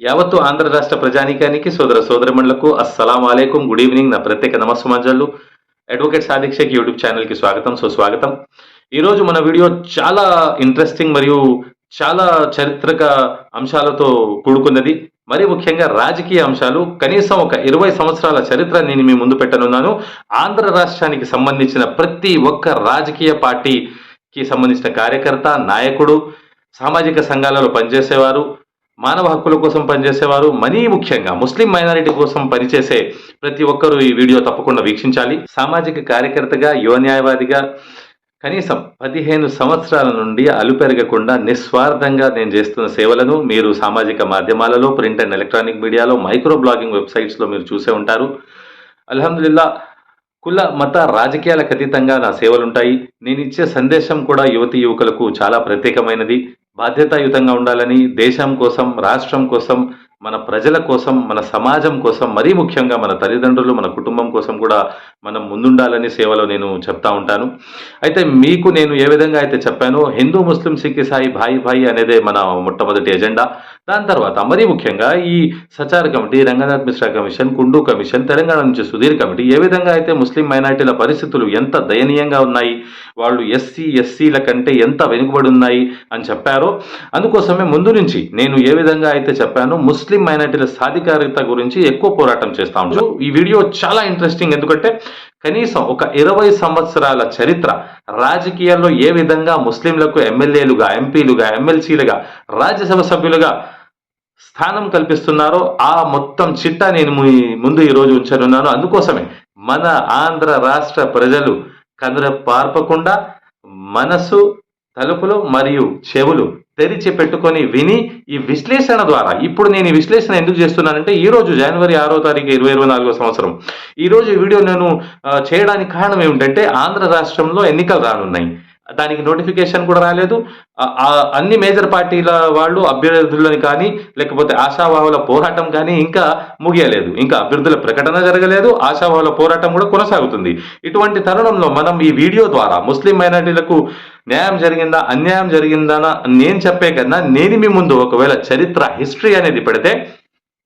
యావత్తు ఆంధ్ర రాష్ట్ర ప్రజానీకానికి సోదర సోదరమణులకు అస్సలం అలైకుం గుడ్ ఈవినింగ్. నా ప్రత్యేక నమస్సుమంజలు. అడ్వకేట్ సాధీక్షకి యూట్యూబ్ ఛానల్కి స్వాగతం. సుస్వాగతం ఈరోజు మన వీడియో చాలా ఇంట్రెస్టింగ్ మరియు చాలా చారిత్రక అంశాలతో కూడుకున్నది. మరి ముఖ్యంగా రాజకీయ అంశాలు. కనీసం ఒక ఇరవై సంవత్సరాల చరిత్ర నేను మీ ముందు పెట్టనున్నాను. ఆంధ్ర రాష్ట్రానికి సంబంధించిన ప్రతి ఒక్క రాజకీయ పార్టీకి సంబంధించిన కార్యకర్త నాయకుడు సామాజిక సంఘాలలో పనిచేసేవారు మానవ హక్కుల కోసం పనిచేసేవారు మరీ ముఖ్యంగా ముస్లిం మైనారిటీ కోసం పనిచేసే ప్రతి ఒక్కరూ ఈ వీడియో తప్పకుండా వీక్షించాలి. సామాజిక కార్యకర్తగా యువ న్యాయవాదిగా కనీసం పదిహేను సంవత్సరాల నుండి అలుపెరగకుండా నిస్వార్థంగా నేను చేస్తున్న సేవలను మీరు సామాజిక మాధ్యమాలలో ప్రింట్ అండ్ ఎలక్ట్రానిక్ మీడియాలో మైక్రో బ్లాగింగ్ వెబ్సైట్స్లో మీరు చూసే ఉంటారు. అల్హమ్దుల్లా కుల మత రాజకీయాలకు అతీతంగా నా సేవలుంటాయి. నేను ఇచ్చే సందేశం కూడా యువతి యువకులకు చాలా ప్రత్యేకమైనది. బాధ్యతాయుతంగా ఉండాలని దేశం కోసం రాష్ట్రం కోసం మన ప్రజల కోసం మన సమాజం కోసం మరీ ముఖ్యంగా మన తల్లిదండ్రులు మన కుటుంబం కోసం కూడా మనం ముందుండాలని సేవలో నేను చెప్తా ఉంటాను. అయితే మీకు నేను ఏ విధంగా అయితే చెప్పానో హిందూ ముస్లిం సిక్ ఇసాయి భాయి భాయి అనేదే మన మొట్టమొదటి ఎజెండా. దాని తర్వాత మరీ ముఖ్యంగా ఈ Sachar committee Ranganath Mishra commission Kundu commission Telangana నుంచి సుధీర్ కమిటీ ఏ విధంగా అయితే ముస్లిం మైనార్టీల పరిస్థితులు ఎంత దయనీయంగా ఉన్నాయి వాళ్ళు ఎస్సీ ఎస్సీల కంటే ఎంత వెనుకబడి ఉన్నాయి అని చెప్పారో అందుకోసమే ముందు నుంచి నేను ఏ విధంగా అయితే చెప్పాను ముస్లిం మైనార్టీల సాధికారిత గురించి ఎక్కువ పోరాటం చేస్తా ఈ వీడియో చాలా ఇంట్రెస్టింగ్ ఎందుకంటే కనీసం ఒక ఇరవై సంవత్సరాల చరిత్ర రాజకీయాల్లో ఏ విధంగా ముస్లింలకు ఎమ్మెల్యేలుగా ఎంపీలుగా ఎమ్మెల్సీలుగా రాజ్యసభ సభ్యులుగా స్థానం కల్పిస్తున్నారో ఆ మొత్తం చిట్టా నేను మీ ముందు ఈరోజు ఉంచనున్నాను. అందుకోసమే మన ఆంధ్ర రాష్ట్ర ప్రజలు కనుర పార్పకుండా మనసు తలుపులు మరియు చెవులు తెరిచి పెట్టుకొని విని ఈ విశ్లేషణ ద్వారా ఇప్పుడు నేను ఈ విశ్లేషణ ఎందుకు చేస్తున్నానంటే ఈ రోజు జనవరి ఆరో తారీఖు ఇరవై ఇరవై నాలుగో సంవత్సరం ఈరోజు ఈ వీడియో నేను చేయడానికి కారణం ఏమిటంటే ఆంధ్ర రాష్ట్రంలో ఎన్నికలు రానున్నాయి. దానికి నోటిఫికేషన్ కూడా రాలేదు. అన్ని మేజర్ పార్టీల వాళ్ళు అభ్యర్థులని కానీ లేకపోతే ఆశావాహుల పోరాటం కానీ ఇంకా ముగియలేదు. ఇంకా అభ్యర్థుల ప్రకటన జరగలేదు. ఆశావాహుల పోరాటం కూడా కొనసాగుతుంది. ఇటువంటి తరుణంలో మనం ఈ వీడియో ద్వారా ముస్లిం మైనార్టీలకు న్యాయం జరిగిందా అన్యాయం జరిగిందా నేను చెప్పే కన్నా నేను మీ ముందు ఒకవేళ చరిత్ర హిస్టరీ అనేది పెడితే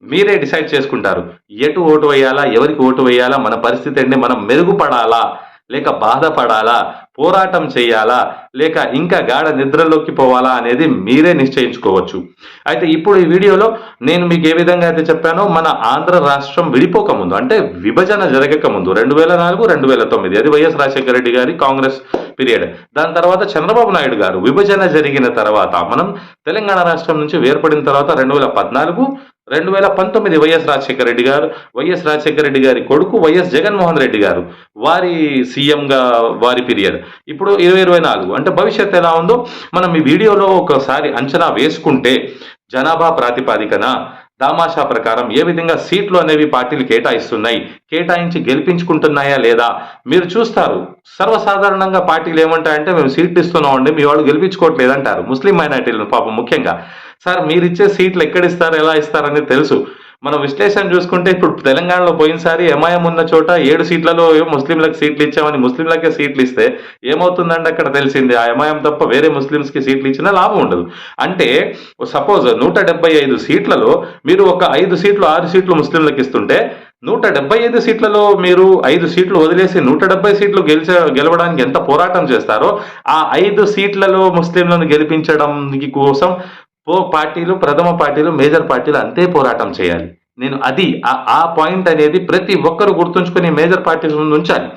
మీరే డిసైడ్ చేసుకుంటారు. ఎటు ఓటు వేయాలా ఎవరికి ఓటు వేయాలా మన పరిస్థితి అంటే మనం మెరుగుపడాలా లేక బాధపడాలా పోరాటం చేయాలా? లేక ఇంకా గాఢ నిద్రలోకి పోవాలా అనేది మీరే నిశ్చయించుకోవచ్చు. అయితే ఇప్పుడు ఈ వీడియోలో నేను మీకు ఏ విధంగా అయితే చెప్పానో మన ఆంధ్ర రాష్ట్రం విడిపోకముందు అంటే విభజన జరగకముందు రెండు వేల నాలుగు రెండు వేల తొమ్మిది అది వైఎస్ రాజశేఖర రెడ్డి గారి కాంగ్రెస్ పీరియడ్. దాని తర్వాత చంద్రబాబు నాయుడు గారు విభజన జరిగిన తర్వాత మనం తెలంగాణ రాష్ట్రం నుంచి వేర్పడిన తర్వాత రెండు వేల పద్నాలుగు రెండు వేల పంతొమ్మిది వైఎస్ రాజశేఖర రెడ్డి గారు వైఎస్ రాజశేఖర రెడ్డి గారి కొడుకు వైఎస్ జగన్మోహన్ రెడ్డి గారు. వారి సీఎంగా వారి పీరియడ్. ఇప్పుడు ఇరవై ఇరవై నాలుగు. అంటే భవిష్యత్ ఎలా ఉందో మనం ఈ వీడియోలో ఒకసారి అంచనా వేసుకుంటే జనాభా ప్రాతిపాదికన దామాషా ప్రకారం ఏ విధంగా సీట్లు అనేవి పార్టీలు కేటాయిస్తున్నాయి కేటాయించి గెలిపించుకుంటున్నాయా లేదా? మీరు చూస్తారు. సర్వసాధారణంగా పార్టీలు ఏమంటాయంటే మేము సీట్లు ఇస్తున్నామండి మీ వాళ్ళు గెలిపించుకోవట్లేదు అంటారు ముస్లిం మైనార్టీలను పాపం ముఖ్యంగా. సార్ మీరు ఇచ్చే సీట్లు ఎక్కడ ఇస్తారు ఎలా ఇస్తారని తెలుసు. మనం విశ్లేషణ చూసుకుంటే ఇప్పుడు తెలంగాణలో పోయినసారి ఎంఐఎం ఉన్న చోట ఏడు సీట్లలో ఏమో ముస్లింలకు సీట్లు ఇచ్చామని ముస్లింలకే సీట్లు ఇస్తే ఏమవుతుందంటే అక్కడ తెలిసింది? ఆ ఎంఐఎం తప్ప వేరే ముస్లింస్కి సీట్లు ఇచ్చినా లాభం ఉండదు. అంటే సపోజ్ నూట డెబ్బై ఐదు సీట్లలో మీరు ఒక ఐదు సీట్లు ఆరు సీట్లు ముస్లింలకు ఇస్తుంటే నూట డెబ్బై ఐదు సీట్లలో మీరు ఐదు సీట్లు వదిలేసి నూట డెబ్బై సీట్లు గెలిచ గెలవడానికి ఎంత పోరాటం చేస్తారో ఆ ఐదు సీట్లలో ముస్లింలను గెలిపించడం కోసం పో పార్టీలు ప్రథమ పార్టీలు మేజర్ పార్టీలు అంతే పోరాటం చేయాలి. నేను అది ఆ- ఆ పాయింట్ అనేది ప్రతి ఒక్కరు గుర్తుంచుకుని మేజర్ పార్టీస్ ముందు ఉంచాలి.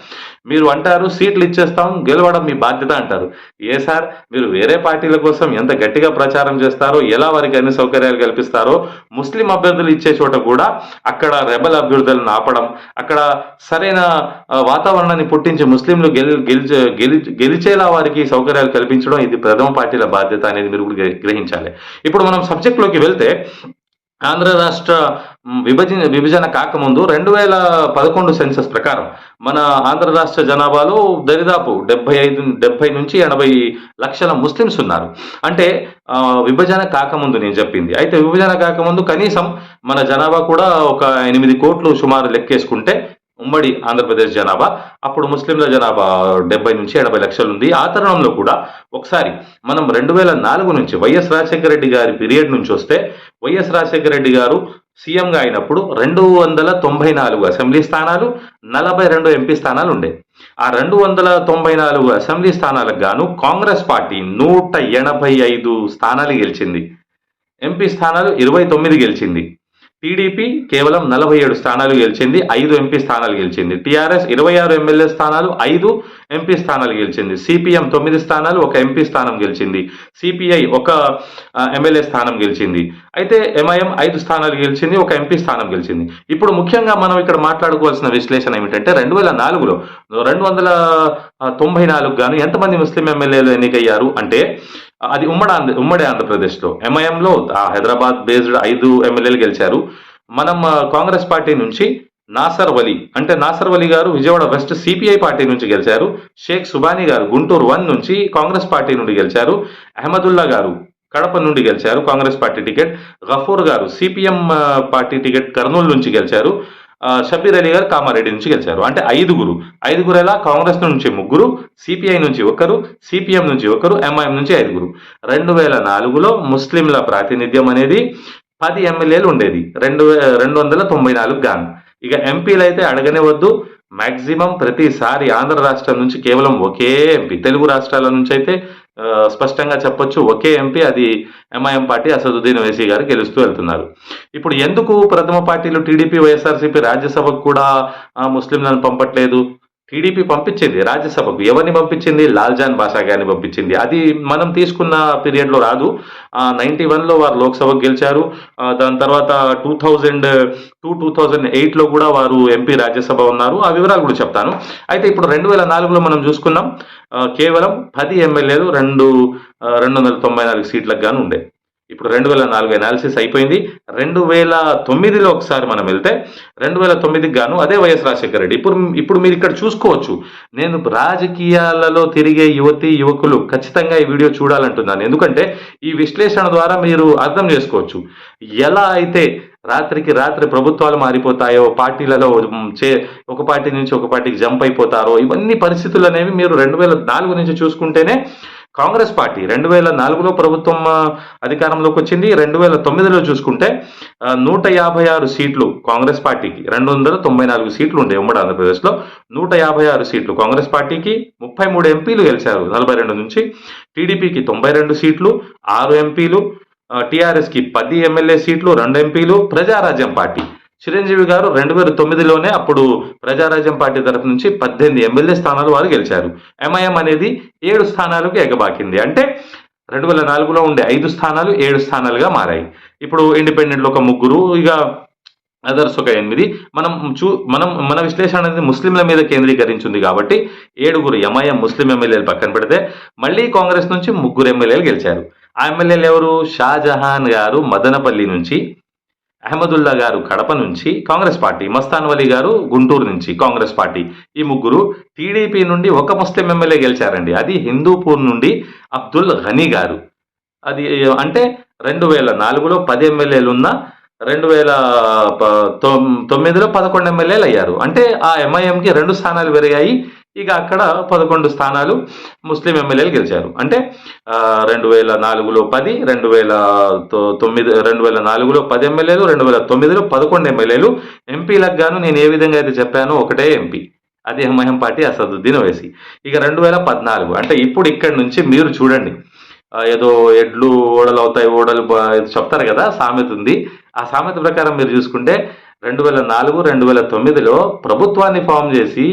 మీరు అంటారు సీట్లు ఇచ్చేస్తాం గెలవడం మీ బాధ్యత అంటారు. ఏ సార్ మీరు వేరే పార్టీల కోసం ఎంత గట్టిగా ప్రచారం చేస్తారో ఎలా వారికి అన్ని సౌకర్యాలు కల్పిస్తారో ముస్లిం అభ్యర్థులు ఇచ్చే చోట కూడా అక్కడ రెబల్ అభ్యర్థులను ఆపడం అక్కడ సరైన వాతావరణాన్ని పుట్టించి ముస్లింలు గెలి గెలిచే గెలి గెలిచేలా వారికి సౌకర్యాలు కల్పించడం ఇది ప్రథమ పార్టీల బాధ్యత అనేది మీరు కూడా గ్రహించాలి. ఇప్పుడు మనం సబ్జెక్ట్లోకి వెళ్తే ఆంధ్ర రాష్ట్ర విభజ విభజన కాకముందు రెండు వేల పదకొండు సెన్సస్ ప్రకారం మన ఆంధ్ర రాష్ట్ర జనాభాలో దరిదాపు డెబ్బై ఐదు డెబ్బై నుంచి ఎనభై లక్షల ముస్లిమ్స్ ఉన్నారు. అంటే విభజన కాకముందు నేను చెప్పింది. అయితే విభజన కాకముందు కనీసం మన జనాభా కూడా ఒక ఎనిమిది కోట్లు సుమారు లెక్కేసుకుంటే ఉమ్మడి ఆంధ్రప్రదేశ్ జనాభా అప్పుడు ముస్లింల జనాభా డెబ్బై నుంచి ఎనభై లక్షలు ఉంది. ఆ తరుణంలో కూడా ఒకసారి మనం రెండు వేల నాలుగు నుంచి వైఎస్ రాజశేఖర రెడ్డి గారి పీరియడ్ నుంచి వస్తే వైఎస్ రాజశేఖర రెడ్డి గారు సీఎంగా అయినప్పుడు రెండు వందల తొంభై నాలుగు అసెంబ్లీ స్థానాలు నలభై రెండు ఎంపీ స్థానాలు ఉండే. ఆ రెండు వందల తొంభై నాలుగు అసెంబ్లీ స్థానాలకు గాను కాంగ్రెస్ పార్టీ నూట ఎనభై ఐదు స్థానాలు గెలిచింది. ఎంపీ స్థానాలు ఇరవై తొమ్మిది గెలిచింది. టీడీపీ కేవలం నలభై ఏడు స్థానాలు గెలిచింది ఐదు ఎంపీ స్థానాలు గెలిచింది. టీఆర్ఎస్ ఇరవై ఆరు ఎమ్మెల్యే స్థానాలు ఐదు ఎంపీ స్థానాలు గెలిచింది. సిపిఎం తొమ్మిది స్థానాలు ఒక ఎంపీ స్థానం గెలిచింది. సిపిఐ ఒక ఎమ్మెల్యే స్థానం గెలిచింది. అయితే ఎంఐఎం ఐదు స్థానాలు గెలిచింది ఒక ఎంపీ స్థానం గెలిచింది. ఇప్పుడు ముఖ్యంగా మనం ఇక్కడ మాట్లాడుకోవాల్సిన విశ్లేషణ ఏమిటంటే రెండు వేల నాలుగులో రెండు వందల తొంభై నాలుగు గాను ఎంతమంది ముస్లిం ఎమ్మెల్యేలు ఎన్నికయ్యారు? అంటే అది ఉమ్మడి ఆంధ్ర ఉమ్మడి ఆంధ్రప్రదేశ్లో. ఎంఐఎంలో హైదరాబాద్ బేస్డ్ ఐదు ఎమ్మెల్యేలు గెలిచారు. మనం కాంగ్రెస్ పార్టీ నుంచి నాసర్ వలి అంటే నాసర్ వలి గారు విజయవాడ వెస్ట్ సిపిఐ పార్టీ నుంచి గెలిచారు. షేక్ సుబానీ గారు గుంటూరు వన్ నుంచి కాంగ్రెస్ పార్టీ నుండి గెలిచారు. అహ్మదుల్లా గారు కడప నుండి గెలిచారు కాంగ్రెస్ పార్టీ టికెట్. గఫూర్ గారు సిపిఎం పార్టీ టికెట్ కర్నూలు నుంచి గెలిచారు. షబీర్ అలీ గారు కామారెడ్డి నుంచి గెలిచారు. అంటే ఐదుగురు. ఐదుగురు ఎలా? కాంగ్రెస్ నుంచి ముగ్గురు సిపిఐ నుంచి ఒకరు సిపిఎం నుంచి ఒకరు ఎంఐఎం నుంచి ఐదుగురు. రెండు వేల నాలుగులో ముస్లింల ప్రాతినిధ్యం అనేది పది ఎమ్మెల్యేలు ఉండేది. రెండు వే- రెండు వందల తొంభై నాలుగు గాను ఇక ఎంపీలు అయితే అడగనే వద్దు మ్యాక్సిమం ప్రతిసారి ఆంధ్ర రాష్ట్రం నుంచి కేవలం ఒకే ఎంపీ. తెలుగు రాష్ట్రాల నుంచి అయితే స్పష్టంగా చెప్పొచ్చు ఒకే ఎంపీ అది ఎంఐఎం పార్టీ అసదుద్దీన్ వేసీ గారు గెలుస్తూ వెళ్తున్నారు. ఇప్పుడు ఎందుకు ప్రథమ పార్టీలు టీడీపీ వైఎస్ఆర్సీపీ రాజ్యసభకు కూడా ముస్లింలను పంపట్లేదు? టీడీపీ పంపించింది రాజ్యసభకు. ఎవరిని పంపించింది? లాల్జాన్ బాషా గారిని పంపించింది. అది మనం తీసుకున్న పీరియడ్లో రాదు నైన్టీ వన్లో వారు లోక్సభకు గెలిచారు. దాని తర్వాత two thousand two two thousand ఎయిట్లో కూడా వారు ఎంపీ రాజ్యసభ ఉన్నారు. ఆ వివరాలు కూడా చెప్తాను. అయితే ఇప్పుడు రెండు వేల నాలుగులో మనం చూసుకున్నాం. కేవలం పది ఎమ్మెల్యేలు రెండు రెండు వందల తొంభై నాలుగు సీట్లకు గాను ఉండే. ఇప్పుడు రెండు వేల నాలుగు ఎనాలిసిస్ అయిపోయింది. రెండు వేల తొమ్మిదిలో ఒకసారి మనం వెళ్తే రెండు వేల తొమ్మిదికి గాను అదే వైఎస్ రాజశేఖర రెడ్డి. ఇప్పుడు ఇప్పుడు మీరు ఇక్కడ చూసుకోవచ్చు. నేను రాజకీయాలలో తిరిగే యువతి యువకులు ఖచ్చితంగా ఈ వీడియో చూడాలంటున్నాను. ఎందుకంటే ఈ విశ్లేషణ ద్వారా మీరు అర్థం చేసుకోవచ్చు. ఎలా అయితే రాత్రికి రాత్రి ప్రభుత్వాలు మారిపోతాయో పార్టీలలో చే ఒక పార్టీ నుంచి ఒక పార్టీకి జంప్ అయిపోతారో ఇవన్నీ పరిస్థితులు అనేవి మీరు రెండు వేల నాలుగు నుంచి చూసుకుంటేనే కాంగ్రెస్ పార్టీ రెండు వేల నాలుగులో ప్రభుత్వం అధికారంలోకి వచ్చింది. రెండు వేల తొమ్మిదిలో చూసుకుంటే నూట యాభై ఆరు సీట్లు కాంగ్రెస్ పార్టీకి రెండు వందల తొంభై నాలుగు సీట్లు ఉండే ఉమ్మడి ఆంధ్రప్రదేశ్లో. నూట యాభై ఆరు సీట్లు కాంగ్రెస్ పార్టీకి ముప్పై మూడు ఎంపీలు గెలిచారు నలభై రెండు నుంచి. టీడీపీకి తొంభై రెండు సీట్లు ఆరు ఎంపీలు టీఆర్ఎస్కి పది ఎమ్మెల్యే సీట్లు రెండు ఎంపీలు ప్రజారాజ్యం పార్టీ. చిరంజీవి గారు రెండు వేల తొమ్మిదిలోనే అప్పుడు ప్రజారాజ్యం పార్టీ తరఫు నుంచి పద్దెనిమిది ఎమ్మెల్యే స్థానాలు వారు గెలిచారు. ఎంఐఎం అనేది ఏడు స్థానాలకు ఎగబాకింది. అంటే రెండు వేల నాలుగులో ఉండే ఐదు స్థానాలు ఏడు స్థానాలుగా మారాయి. ఇప్పుడు ఇండిపెండెంట్లు ఒక ముగ్గురు ఇక అదర్స్ ఒక ఎనిమిది. మనం చూ మనం మన విశ్లేషణ అనేది ముస్లింల మీద కేంద్రీకరించింది కాబట్టి ఏడుగురు ఎంఐఎం ముస్లిం ఎమ్మెల్యేలు పక్కన పెడితే మళ్ళీ కాంగ్రెస్ నుంచి ముగ్గురు ఎమ్మెల్యేలు గెలిచారు. ఆ ఎమ్మెల్యేలు ఎవరు? షాజహాన్ గారు మదనపల్లి నుంచి. అహ్మదుల్లా గారు కడప నుంచి కాంగ్రెస్ పార్టీ మస్తాన్ వలీ గారు గుంటూరు నుంచి కాంగ్రెస్ పార్టీ. ఈ ముగ్గురు టీడీపీ నుండి ఒక ముస్లిం ఎమ్మెల్యే గెలిచారండి. అది హిందూపూర్ నుండి అబ్దుల్ ఘనీ గారు. అది అంటే రెండు వేల నాలుగులో పది ఎమ్మెల్యేలు ఉన్న రెండు వేల ప- తొమ్మిదిలో పదకొండు ఎమ్మెల్యేలు అయ్యారు. అంటే ఆ ఎంఐఎంకి రెండు స్థానాలు పెరిగాయి. ఇక అక్కడ పదకొండు స్థానాలు ముస్లిం ఎమ్మెల్యేలు గెలిచారు. అంటే రెండు వేల నాలుగులో పది రెండు వేల తొ- తొమ్మిది రెండు వేల నాలుగులో పది ఎమ్మెల్యేలు రెండు వేల తొమ్మిదిలో పదకొండు ఎమ్మెల్యేలు. ఎంపీలకు గాను నేను ఏ విధంగా అయితే చెప్పానో ఒకటే ఎంపీ. అది ఎంఐఎం పార్టీ అసదుద్దీన్ వేసి ఇక రెండు వేల పద్నాలుగు. అంటే ఇప్పుడు ఇక్కడి నుంచి మీరు చూడండి. ఏదో ఎడ్లు ఓడలు అవుతాయి ఓడలు చెప్తారు కదా సామెత ఉంది. ఆ సామెత ప్రకారం మీరు చూసుకుంటే రెండు వేల నాలుగు రెండు వేల తొమ్మిదిలో ప్రభుత్వాన్ని ఫామ్ చేసి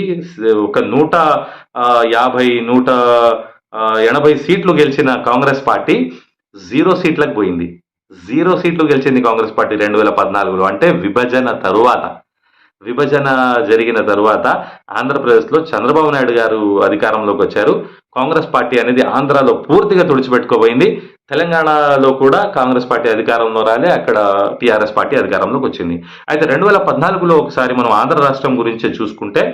ఒక నూట యాభై నూట ఎనభై సీట్లు గెలిచిన కాంగ్రెస్ పార్టీ జీరో సీట్లకు పోయింది. జీరో సీట్లు గెలిచింది కాంగ్రెస్ పార్టీ రెండు వేల పద్నాలుగులో. అంటే విభజన తరువాత. విభజన జరిగిన తరువాత ఆంధ్రప్రదేశ్లో చంద్రబాబు నాయుడు గారు అధికారంలోకి వచ్చారు. కాంగ్రెస్ పార్టీ అనేది ఆంధ్రాలో పూర్తిగా తుడిచిపెట్టుకోబోయింది. తెలంగాణలో కూడా కాంగ్రెస్ పార్టీ అధికారంలో రాలే అక్కడ టీఆర్ఎస్ పార్టీ అధికారంలోకి వచ్చింది. అయితే రెండు వేల పద్నాలుగులో ఒకసారి మనం ఆంధ్ర రాష్ట్రం గురించి చూసుకుంటే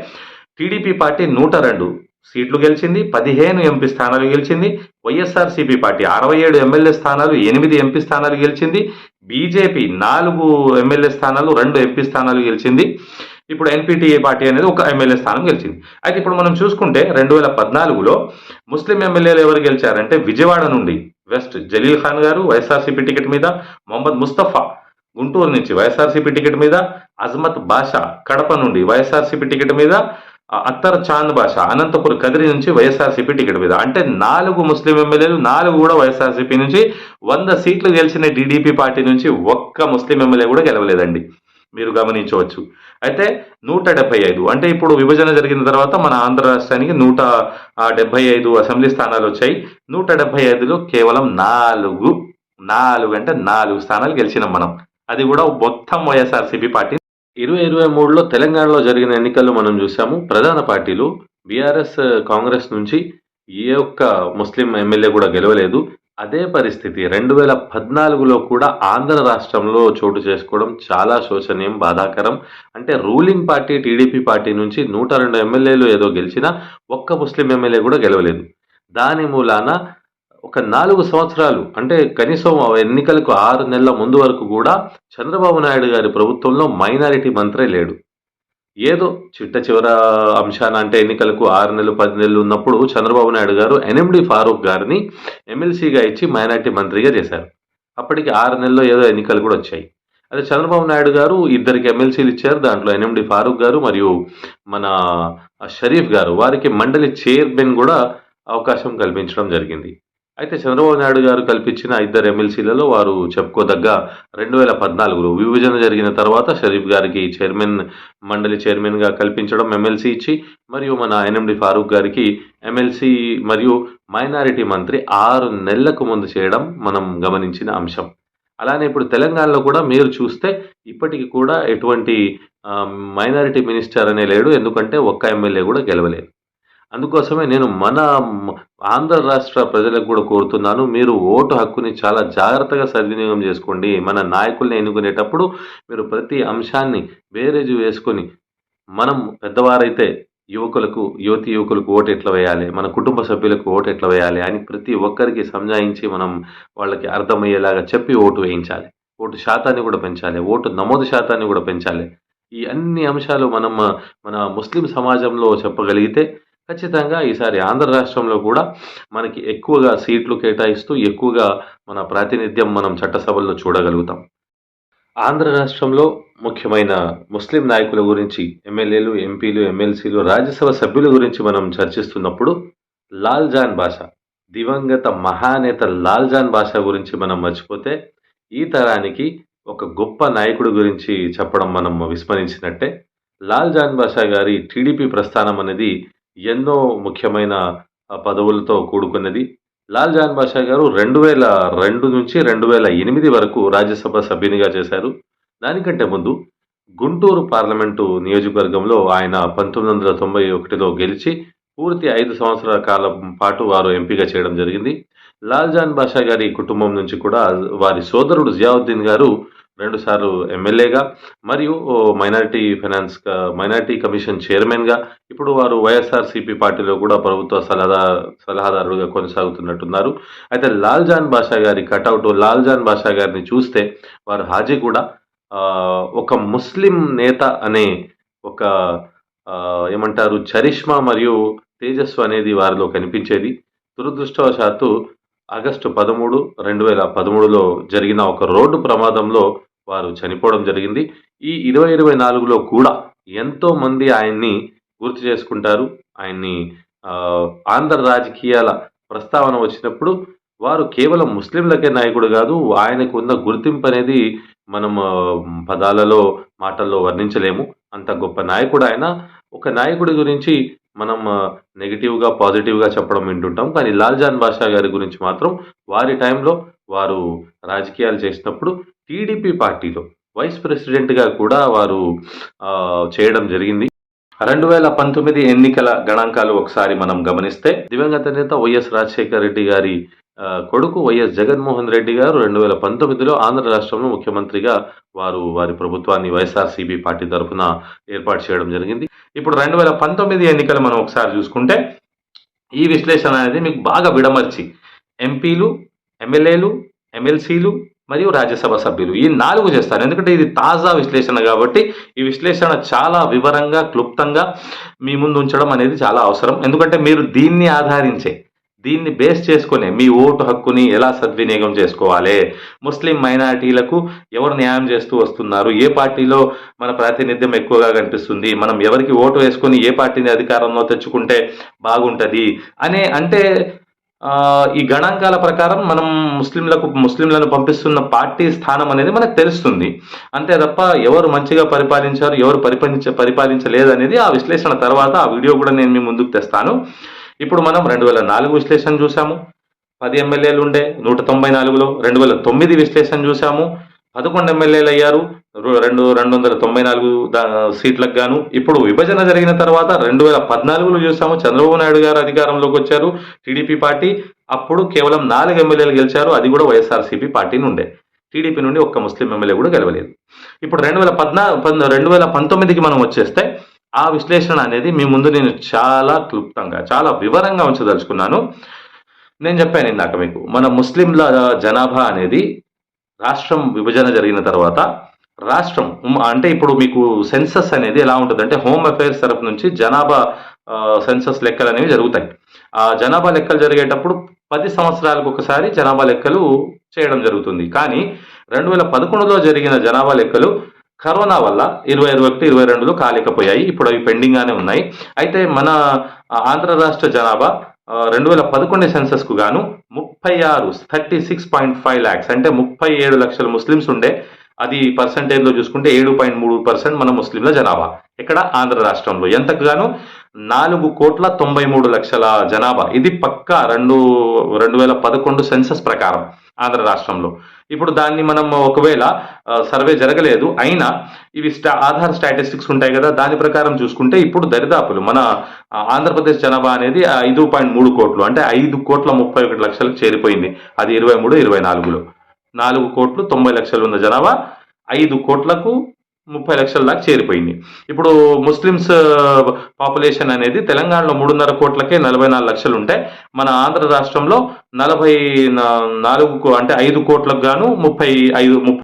టీడీపీ పార్టీ నూట రెండు సీట్లు గెలిచింది పదిహేను ఎంపీ స్థానాలు గెలిచింది వైఎస్ఆర్సీపీ పార్టీ అరవై ఏడు ఎమ్మెల్యే స్థానాలు ఎనిమిది ఎంపీ స్థానాలు గెలిచింది బీజేపీ నాలుగు ఎమ్మెల్యే స్థానాలు రెండు ఎంపీ స్థానాలు గెలిచింది. ఇప్పుడు ఎన్పిటిఏ పార్టీ అనేది ఒక ఎమ్మెల్యే స్థానం గెలిచింది. అయితే ఇప్పుడు మనం చూసుకుంటే రెండు వేల పద్నాలుగులో ముస్లిం ఎమ్మెల్యేలు ఎవరు గెలిచారంటే విజయవాడ నుండి వెస్ట్ జలీల్ ఖాన్ గారు వైఎస్ఆర్సీపీ టికెట్ మీద మొహమ్మద్ ముస్తఫా గుంటూరు నుంచి వైఎస్ఆర్సీపీ టికెట్ మీద అజ్మత్ బాషా కడప నుండి వైఎస్ఆర్సీపీ టికెట్ మీద అత్తర్ చాంద్ బాషా అనంతపురం కదిరి నుంచి వైఎస్ఆర్సీపీ టికెట్ మీద. అంటే నాలుగు ముస్లిం ఎమ్మెల్యేలు నాలుగు కూడా వైఎస్ఆర్సీపీ నుంచి వంద సీట్లు గెలిచిన టీడీపీ పార్టీ నుంచి ఒక్క ముస్లిం ఎమ్మెల్యే కూడా గెలవలేదండి. మీరు గమనించవచ్చు. అయితే నూట డెబ్బై ఐదు అంటే ఇప్పుడు విభజన జరిగిన తర్వాత మన ఆంధ్ర రాష్ట్రానికి నూట డెబ్బై ఐదు అసెంబ్లీ స్థానాలు వచ్చాయి. నూట డెబ్బై ఐదులో కేవలం నాలుగు నాలుగు అంటే నాలుగు స్థానాలు గెలిచినాం మనం. అది కూడా మొత్తం వైఎస్ఆర్సీపీ పార్టీ. ఇరవై ఇరవై మూడులో తెలంగాణలో జరిగిన ఎన్నికల్లో మనం చూసాము ప్రధాన పార్టీలు బీఆర్ఎస్ కాంగ్రెస్ నుంచి ఏ ఒక్క ముస్లిం ఎమ్మెల్యే కూడా గెలవలేదు. అదే పరిస్థితి. రెండు వేల పద్నాలుగులో కూడా ఆంధ్ర రాష్ట్రంలో చోటు చేసుకోవడం చాలా శోచనీయం బాధాకరం. అంటే రూలింగ్ పార్టీ టీడీపీ పార్టీ నుంచి నూట రెండు ఎమ్మెల్యేలు ఏదో గెలిచినా ఒక్క ముస్లిం ఎమ్మెల్యే కూడా గెలవలేదు. దాని మూలాన ఒక నాలుగు సంవత్సరాలు అంటే కనీసం ఎన్నికలకు ఆరు నెలల ముందు వరకు కూడా చంద్రబాబు నాయుడు గారి ప్రభుత్వంలో మైనారిటీ మంత్రే లేడు. ఏదో చిట్ట చివర అంశాన అంటే ఎన్నికలకు ఆరు నెలలు పది నెలలు ఉన్నప్పుడు చంద్రబాబు నాయుడు గారు ఎన్ఎండి ఫారూక్ గారిని ఎమ్మెల్సీగా ఇచ్చి మైనారిటీ మంత్రిగా చేశారు. అప్పటికి ఆరు నెలల్లో ఏదో ఎన్నికలు కూడా వచ్చాయి. అదే చంద్రబాబు నాయుడు గారు ఇద్దరికి ఎమ్మెల్సీలు ఇచ్చారు. దాంట్లో ఎన్ఎండి ఫారూక్ గారు మరియు మన షరీఫ్ గారు. వారికి మండలి చైర్మన్ కూడా అవకాశం కల్పించడం జరిగింది. అయితే చంద్రబాబు నాయుడు గారు కల్పించిన ఇద్దరు ఎమ్మెల్సీలలో వారు చెప్పుకోదగ్గ రెండు వేల పద్నాలుగులో విభజన జరిగిన తర్వాత షరీఫ్ గారికి చైర్మన్ మండలి చైర్మన్గా కల్పించడం ఎమ్మెల్సీ ఇచ్చి మరియు మన ఎన్ఎండి ఫారూక్ గారికి ఎమ్మెల్సీ మరియు మైనారిటీ మంత్రి ఆరు నెలలకు ముందు చేయడం మనం గమనించిన అంశం. అలానే ఇప్పుడు తెలంగాణలో కూడా మీరు చూస్తే ఇప్పటికి కూడా ఎటువంటి మైనారిటీ మినిస్టర్ అనే లేడు ఎందుకంటే ఒక్క ఎమ్మెల్యే కూడా గెలవలేదు. అందుకోసమే నేను మన ఆంధ్ర రాష్ట్ర ప్రజలకు కూడా కోరుతున్నాను మీరు ఓటు హక్కుని చాలా జాగ్రత్తగా సద్వినియోగం చేసుకోండి. మన నాయకుల్ని ఎన్నుకునేటప్పుడు మీరు ప్రతి అంశాన్ని బేరేజు వేసుకొని మనం పెద్దవారైతే యువకులకు యువతి యువకులకు ఓటు ఎట్లా వేయాలి? మన కుటుంబ సభ్యులకు ఓటు ఎట్లా వేయాలి? అని ప్రతి ఒక్కరికి సంజాయించి మనం వాళ్ళకి అర్థమయ్యేలాగా చెప్పి ఓటు వేయించాలి. ఓటు శాతాన్ని కూడా పెంచాలి. ఓటు నమోదు శాతాన్ని కూడా పెంచాలి. ఈ అన్ని అంశాలు మనం మన ముస్లిం సమాజంలో చెప్పగలిగితే ఖచ్చితంగా ఈసారి ఆంధ్ర రాష్ట్రంలో కూడా మనకి ఎక్కువగా సీట్లు కేటాయిస్తూ ఎక్కువగా మన ప్రాతినిధ్యం మనం చట్టసభల్లో చూడగలుగుతాం. ఆంధ్ర రాష్ట్రంలో ముఖ్యమైన ముస్లిం నాయకుల గురించి ఎమ్మెల్యేలు ఎంపీలు ఎమ్మెల్సీలు రాజ్యసభ సభ్యుల గురించి మనం చర్చిస్తున్నప్పుడు లాల్ జాన్ భాష దివంగత మహానేత లాల్ జాన్ భాష గురించి మనం మర్చిపోతే ఈ తరానికి ఒక గొప్ప నాయకుడి గురించి చెప్పడం మనం విస్మరించినట్టే. లాల్ జాన్ బాషా గారి టీడీపీ ప్రస్థానం అనేది ఎన్నో ముఖ్యమైన పదవులతో కూడుకున్నది. లాల్ జాన్ బాషా గారు రెండు వేల రెండు నుంచి రెండు వేల ఎనిమిది వరకు రాజ్యసభ సభ్యునిగా చేశారు. దానికంటే ముందు గుంటూరు పార్లమెంటు నియోజకవర్గంలో ఆయన పంతొమ్మిది వందల తొంభై ఒకటిలో గెలిచి పూర్తి ఐదు సంవత్సరాల కాలం పాటు వారు ఎంపిక చేయడం జరిగింది. లాల్ జాన్ బాషా గారి కుటుంబం నుంచి కూడా వారి సోదరుడు జియావుద్దీన్ గారు రెండుసార్లు ఎమ్మెల్యేగా మరియు ఓ మైనారిటీ ఫైనాన్స్ మైనారిటీ కమిషన్ చైర్మన్గా ఇప్పుడు వారు వైఎస్ఆర్సీపీ పార్టీలో కూడా ప్రభుత్వ సలహా సలహాదారుడుగా కొనసాగుతున్నట్టున్నారు. అయితే లాల్ జాన్ బాషా గారి కటౌట్ లాల్ జాన్ బాషా గారిని చూస్తే వారు హాజీ కూడా ఒక ముస్లిం నేత అనే ఒక ఏమంటారు చరిష్మా మరియు తేజస్సు అనేది వారిలో కనిపించేది. దురదృష్టవశాత్తు ఆగస్టు పదమూడు రెండు వేల పదమూడులో జరిగిన ఒక రోడ్డు ప్రమాదంలో వారు చనిపోవడం జరిగింది. ఈ ఇరవై ఇరవై నాలుగులో కూడా ఎంతో మంది ఆయన్ని గుర్తు చేసుకుంటారు. ఆయన్ని ఆంధ్ర రాజకీయాల ప్రస్తావన వచ్చినప్పుడు వారు కేవలం ముస్లింలకే నాయకుడు కాదు ఆయనకు ఉన్న గుర్తింపు అనేది మనం పదాలలో మాటల్లో వర్ణించలేము. అంత గొప్ప నాయకుడు ఆయన. ఒక నాయకుడి గురించి మనం నెగిటివ్గా పాజిటివ్గా చెప్పడం వింటుంటాం. కానీ లాల్ జాన్ బాషా గారి గురించి మాత్రం వారి టైంలో వారు రాజకీయాలు చేసినప్పుడు టీడీపీ పార్టీలో వైస్ ప్రెసిడెంట్గా కూడా వారు చేయడం జరిగింది. రెండు వేల పంతొమ్మిది ఎన్నికల గణాంకాలు ఒకసారి మనం గమనిస్తే దివంగత నేత వైఎస్ రాజశేఖర రెడ్డి గారి కొడుకు వైఎస్ జగన్మోహన్ రెడ్డి గారు రెండు వేల పంతొమ్మిదిలో ఆంధ్ర రాష్ట్రంలో ముఖ్యమంత్రిగా వారు వారి ప్రభుత్వాన్ని వైఎస్ఆర్సీబీ పార్టీ తరఫున ఏర్పాటు చేయడం జరిగింది. ఇప్పుడు రెండు వేల పంతొమ్మిది ఎన్నికలు మనం ఒకసారి చూసుకుంటే ఈ విశ్లేషణ అనేది మీకు బాగా విడమర్చి ఎంపీలు ఎమ్మెల్యేలు ఎమ్మెల్సీలు మరియు రాజ్యసభ సభ్యులు ఈ నాలుగు చేస్తారు. ఎందుకంటే ఇది తాజా విశ్లేషణ కాబట్టి ఈ విశ్లేషణ చాలా వివరంగా క్లుప్తంగా మీ ముందు ఉంచడం అనేది చాలా అవసరం. ఎందుకంటే మీరు దీన్ని ఆధారించే దీన్ని బేస్ చేసుకునే మీ ఓటు హక్కుని ఎలా సద్వినియోగం చేసుకోవాలి? ముస్లిం మైనారిటీలకు ఎవరు న్యాయం చేస్తూ వస్తున్నారు? ఏ పార్టీలో మన ప్రాతినిధ్యం ఎక్కువగా కనిపిస్తుంది? మనం ఎవరికి ఓటు వేసుకొని ఏ పార్టీని అధికారంలో తెచ్చుకుంటే బాగుంటుంది? అనే అంటే ఈ గణాంకాల ప్రకారం మనం ముస్లింలకు ముస్లింలను పంపిస్తున్న పార్టీ స్థానం అనేది మనకు తెలుస్తుంది. అంతే తప్ప ఎవరు మంచిగా పరిపాలించారు ఎవరు పరిపాలించ పరిపాలించలేదు అనేది ఆ విశ్లేషణ తర్వాత ఆ వీడియో కూడా నేను మీ ముందుకు తెస్తాను. ఇప్పుడు మనం రెండు వేల నాలుగు విశ్లేషణ చూసాము పది ఎమ్మెల్యేలు ఉండే నూట తొంభై నాలుగులో రెండు వేల తొమ్మిది విశ్లేషణ చూసాము పదకొండు ఎమ్మెల్యేలు అయ్యారు. రెండు రెండు వందల తొంభై నాలుగు సీట్లకు గాను. ఇప్పుడు విభజన జరిగిన తర్వాత రెండు వేల పద్నాలుగులో చూసాము చంద్రబాబు నాయుడు గారు అధికారంలోకి వచ్చారు. టీడీపీ పార్టీ అప్పుడు కేవలం నాలుగు ఎమ్మెల్యేలు గెలిచారు. అది కూడా వైఎస్ఆర్సీపీ పార్టీ నుండే. టీడీపీ నుండి ఒక్క ముస్లిం ఎమ్మెల్యే కూడా గెలవలేదు. ఇప్పుడు రెండు వేల పద్నా రెండు వేల పంతొమ్మిదికి మనం వచ్చేస్తే ఆ విశ్లేషణ అనేది మీ ముందు నేను చాలా క్లుప్తంగా చాలా వివరంగా ఉంచదలుచుకున్నాను. నేను చెప్పాను ఇందాక మీకు మన ముస్లింల జనాభా అనేది రాష్ట్రం విభజన జరిగిన తర్వాత రాష్ట్రం అంటే ఇప్పుడు మీకు సెన్సస్ అనేది ఎలా ఉంటుంది అంటే హోమ్ అఫైర్స్ తరఫు నుంచి జనాభా సెన్సస్ లెక్కలు అనేవి జరుగుతాయి. ఆ జనాభా లెక్కలు జరిగేటప్పుడు పది సంవత్సరాలకు ఒకసారి జనాభా లెక్కలు చేయడం జరుగుతుంది. కానీ రెండు వేల పదకొండులో జరిగిన జనాభా లెక్కలు కరోనా వల్ల ఇరవై ఇరవై ఒకటి ఇరవై రెండులో కాలేకపోయాయి. ఇప్పుడు అవి పెండింగ్ గానే ఉన్నాయి. అయితే మన ఆంధ్ర రాష్ట్ర జనాభా రెండు వేల పదకొండు సెన్సస్కు గాను ముప్పై ఆరు thirty six point five lakhs అంటే ముప్పై ఏడు లక్షల ముస్లిమ్స్ ఉండే అది పర్సంటేజ్లో చూసుకుంటే ఏడు పాయింట్ మూడు పర్సెంట్ మన ముస్లింల జనాభా ఇక్కడ ఆంధ్ర రాష్ట్రంలో. ఎంతకు గాను? నాలుగు కోట్ల తొంభై మూడు లక్షల జనాభా. ఇది పక్క రెండు రెండు వేల పదకొండు సెన్సస్ ప్రకారం ఆంధ్ర రాష్ట్రంలో. ఇప్పుడు దాన్ని మనం ఒకవేళ సర్వే జరగలేదు అయినా ఇవి స్టా ఆధార్ స్టాటిస్టిక్స్ ఉంటాయి కదా దాని ప్రకారం చూసుకుంటే ఇప్పుడు దరిదాపులు మన ఆంధ్రప్రదేశ్ జనాభా అనేది ఐదు పాయింట్ మూడు కోట్లు అంటే ఐదు కోట్ల ముప్పై ఒకటి లక్షలకు చేరిపోయింది. అది ఇరవై మూడు ఇరవై నాలుగులో. నాలుగు కోట్లు తొంభై లక్షలు ఉన్న జనాభా ఐదు కోట్లకు ముప్పై లక్షల దాకా చేరిపోయింది. ఇప్పుడు ముస్లిమ్స్ పాపులేషన్ అనేది తెలంగాణలో మూడున్నర కోట్లకే నలభై నాలుగు లక్షలు ఉంటాయి. మన ఆంధ్ర రాష్ట్రంలో నలభై నా- నాలుగు కో- అంటే ఐదు కోట్లకు గాను ముప్పై ఐదు ముప్పై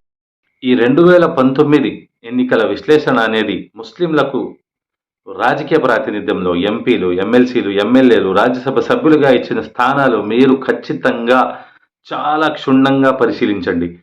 ఈ రెండు వేల పంతొమ్మిది ఎన్నికల విశ్లేషణ అనేది ముస్లింలకు రాజకీయ ప్రాతినిధ్యంలో ఎంపీలు ఎమ్మెల్సీలు ఎమ్మెల్యేలు రాజ్యసభ సభ్యులుగా ఇచ్చిన స్థానాలు మీరు ఖచ్చితంగా చాలా క్షుణ్ణంగా పరిశీలించండి.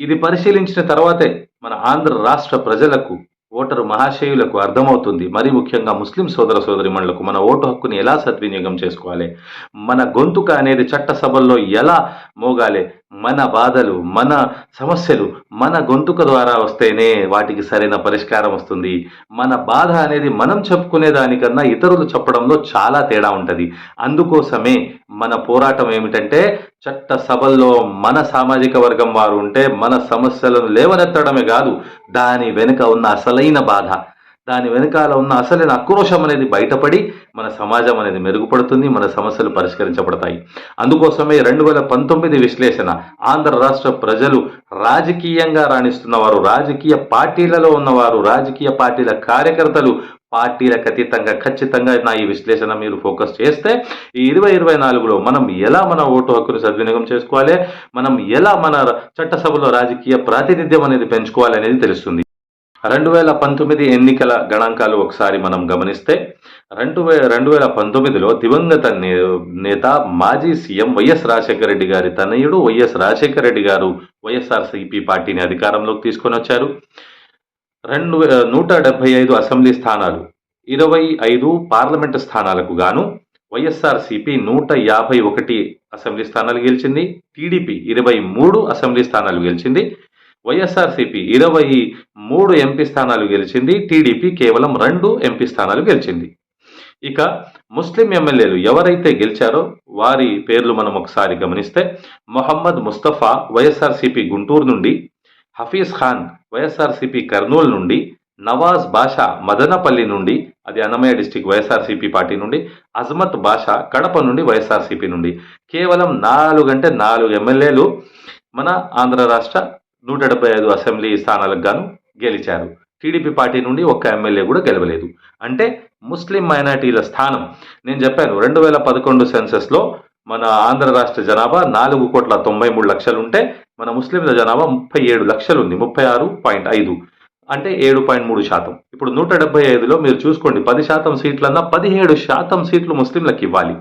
ఇది పరిశీలించిన తర్వాతే మన ఆంధ్ర రాష్ట్ర ప్రజలకు ఓటరు మహాశయులకు అర్థమవుతుంది. మరి ముఖ్యంగా ముస్లిం సోదర సోదరిమణులకు మన ఓటు హక్కుని ఎలా సద్వినియోగం చేసుకోవాలి? మన గొంతుక అనేది చట్టసభల్లో ఎలా మోగాలి? మన బాధలు మన సమస్యలు మన గొంతుక ద్వారా వస్తేనే వాటికి సరైన పరిష్కారం వస్తుంది. మన బాధ అనేది మనం చెప్పుకునే దానికన్నా ఇతరులు చెప్పడంలో చాలా తేడా ఉంటుంది. అందుకోసమే మన పోరాటం ఏమిటంటే చట్ట సభల్లో మన సామాజిక వర్గం వారు ఉంటే మన సమస్యలను లేవనెత్తడమే కాదు దాని వెనుక ఉన్న అసలైన బాధ దాని వెనకాల ఉన్న అసలైన ఆక్రోషం అనేది బయటపడి మన సమాజం అనేది మెరుగుపడుతుంది మన సమస్యలు పరిష్కరించబడతాయి. అందుకోసమే రెండు వేల పంతొమ్మిది విశ్లేషణ ఆంధ్ర రాష్ట్ర ప్రజలు రాజకీయంగా రాణిస్తున్నవారు రాజకీయ పార్టీలలో ఉన్నవారు రాజకీయ పార్టీల కార్యకర్తలు పార్టీలకు అతీతంగా ఖచ్చితంగా నా ఈ విశ్లేషణ మీరు ఫోకస్ చేస్తే ఈ ఇరవై ఇరవై నాలుగులో మనం ఎలా మన ఓటు హక్కును సద్వినియోగం చేసుకోవాలి మనం ఎలా మన చట్టసభలో రాజకీయ ప్రాతినిధ్యం అనేది పెంచుకోవాలి అనేది తెలుస్తుంది. రెండు వేల పంతొమ్మిది ఎన్నికల గణాంకాలు ఒకసారి మనం గమనిస్తే రెండు వే రెండు వేల పంతొమ్మిదిలో దివంగత నే- నేత మాజీ సీఎం వైఎస్ రాజశేఖర రెడ్డి గారి తనయుడు వైఎస్ రాజశేఖర రెడ్డి గారు వైఎస్ఆర్సీపీ పార్టీని అధికారంలోకి తీసుకొని వచ్చారు. రెండు వే- నూట డెబ్బై ఐదు అసెంబ్లీ స్థానాలు ఇరవై ఐదు పార్లమెంటు స్థానాలకు గాను వైఎస్ఆర్సీపీ నూట యాభై ఒకటి అసెంబ్లీ స్థానాలు గెలిచింది టీడీపీ ఇరవై మూడు అసెంబ్లీ స్థానాలు గెలిచింది వైఎస్ఆర్సీపీ ఇరవై మూడు ఎంపీ స్థానాలు గెలిచింది టీడీపీ కేవలం రెండు ఎంపీ స్థానాలు గెలిచింది. ఇక ముస్లిం ఎమ్మెల్యేలు ఎవరైతే గెలిచారో వారి పేర్లు మనం ఒకసారి గమనిస్తే మొహమ్మద్ ముస్తఫా వైఎస్ఆర్సీపీ గుంటూరు నుండి హఫీజ్ ఖాన్ వైఎస్ఆర్సీపీ కర్నూలు నుండి నవాజ్ బాషా మదనపల్లి నుండి అది అన్నమయ్య డిస్టిక్ వైఎస్ఆర్సీపీ పార్టీ నుండి అజ్మత్ బాషా కడప నుండి వైఎస్ఆర్సీపీ నుండి. కేవలం నాలుగు అంటే నాలుగు ఎమ్మెల్యేలు మన ఆంధ్ర రాష్ట్ర నూట డెబ్బై ఐదు అసెంబ్లీ స్థానాలకు గాను గెలిచారు. టీడీపీ పార్టీ నుండి ఒక్క ఎమ్మెల్యే కూడా గెలవలేదు. అంటే ముస్లిం మైనార్టీల స్థానం నేను చెప్పాను రెండు వేల పదకొండు సెన్సస్లో మన ఆంధ్ర రాష్ట్ర జనాభా నాలుగు కోట్ల తొంభై మూడు లక్షలు ఉంటే మన ముస్లింల జనాభా ముప్పై ఏడు లక్షలు ఉంది ముప్పై ఆరు పాయింట్ ఐదు. అంటే ఏడు పాయింట్ మూడు శాతం. ఇప్పుడు నూట డెబ్బై ఐదులో మీరు చూసుకోండి పది శాతం సీట్లన్నా పదిహేడు శాతం సీట్లు ముస్లింలకు ఇవ్వాలి.